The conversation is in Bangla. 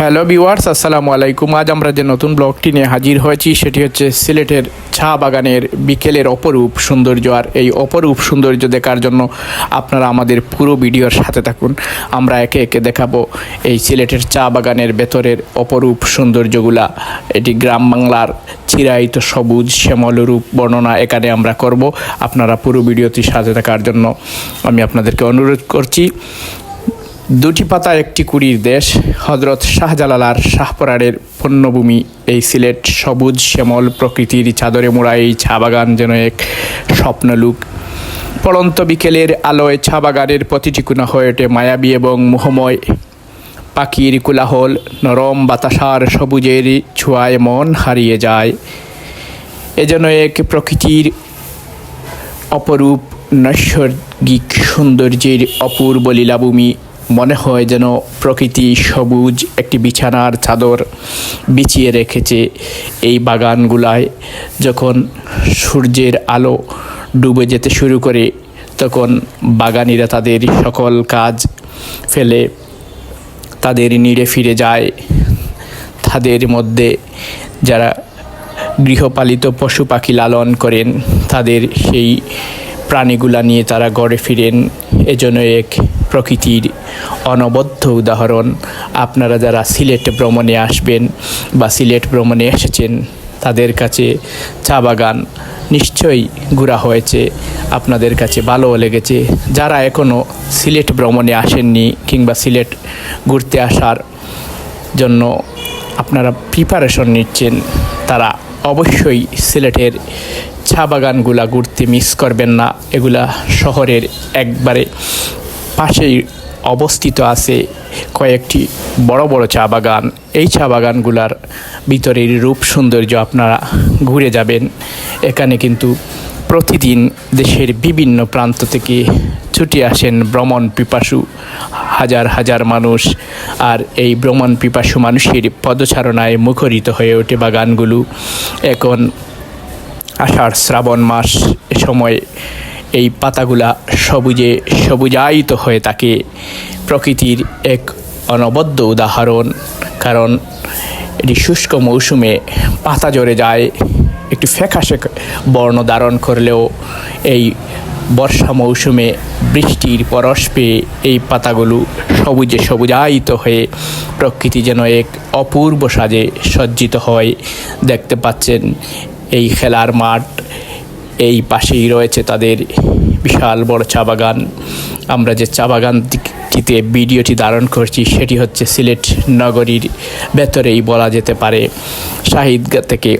হ্যালো ভিউয়ার্স, আসসালামু আলাইকুম। আজ আমরা যে নতুন ব্লগটি নিয়ে হাজির হয়েছি, সেটি হচ্ছে সিলেটের চা বাগানের বিকেলের অপরূপ সৌন্দর্য। আর এই অপরূপ সৌন্দর্য দেখার জন্য আপনারা আমাদের পুরো ভিডিওর সাথে থাকুন। আমরা একে একে দেখাবো এই সিলেটের চা বাগানের ভেতরের অপরূপ সৌন্দর্যগুলা। এটি গ্রাম বাংলার চিরায়িত সবুজ, শ্যামল রূপ বর্ণনা এখানে আমরা করব। আপনারা পুরো ভিডিওটি সাথে থাকার জন্য আমি আপনাদেরকে অনুরোধ করছি। দুটি পাতা, একটি কুড়ির দেশ। হজরত শাহজালালার শাহপরারের পণ্যভূমি, এই সিলেট সবুজ শ্যামল প্রকৃতির চাদরে মোড়া এই চা বাগান যেন এক স্বপ্নলুক। পড়ন্ত বিকেলের আলোয় চা বাগানের প্রতিটি কোণা হয়ে ওঠে মায়াবী এবং মোহময়। পাখির কোলাহল, নরম বাতাসার সবুজের ছোঁয়ায় মন হারিয়ে যায়। এ যেন এক প্রকৃতির অপরূপ, নৈসর্গিক সৌন্দর্যের অপূর্ব লীলাভূমি। মনে হয় যেন প্রকৃতি সবুজ একটি বিছানার চাদর বিছিয়ে রেখেছে এই বাগানগুলায়। যখন সূর্যের আলো ডুবে যেতে শুরু করে, তখন বাগানিরা তাদের সকল কাজ ফেলে, তাদের নিড়ে ফিরে যায়। তাদের মধ্যে যারা গৃহপালিত পশু পাখি লালন করেন, তাদের সেই প্রাণীগুলা নিয়ে তারা গড়ে ফিরেন। এজন্য এক প্রকৃতির অনবদ্য উদাহরণ। আপনারা যারা সিলেট ভ্রমণে আসবেন বা সিলেট ভ্রমণে এসেছেন, তাদের কাছে চা বাগান নিশ্চয়ই ঘোরা হয়েছে, আপনাদের কাছে ভালো লেগেছে। যারা এখনও সিলেট ভ্রমণে আসেননি কিংবা সিলেট ঘুরতে আসার জন্য আপনারা প্রিপারেশন নিচ্ছেন, তারা অবশ্যই সিলেটের চা বাগানগুলা ঘুরতে মিস করবেন না। এগুলা শহরের একবারে পাশেই অবস্থিত আছে কয়েকটি বড় বড় চা বাগান। এই চা বাগানগুলার ভিতরের রূপ সৌন্দর্য আপনারা ঘুরে যাবেন। এখানে কিন্তু প্রতিদিন দেশের বিভিন্ন প্রান্ত থেকে ছুটে আসেন ভ্রমণ পিপাসু হাজার হাজার মানুষ। আর এই ভ্রমণ পিপাসু মানুষের পদচারণায় মুখরিত হয়ে ওঠে বাগানগুলো। এখন আষাঢ় শ্রাবণ মাস সময় এই পাতাগুলা সবুজে সবুজায়িত হয়ে থাকে। প্রকৃতির এক অনবদ্য উদাহরণ, কারণ এটি শুষ্ক মৌসুমে পাতা ঝরে যায়, একটু ফ্যাকাশে বর্ণ ধারণ করলেও এই বর্ষা মৌসুমে বৃষ্টির পরশ পেয়ে এই পাতাগুলো সবুজে সবুজায়িত হয়ে প্রকৃতি যেন এক অপূর্ব সাজে সজ্জিত হয়। দেখতে পাচ্ছেন এই খেলার মাঠ এই পাশেই রয়েছে তাদের বিশাল বড় চা বাগান। আমরা যে চা বাগানটিতে ভিডিওটি ধারণ করছি, সেটি হচ্ছে সিলেট নগরীর ভেতরেই বলা যেতে পারে। শাহিদগা থেকে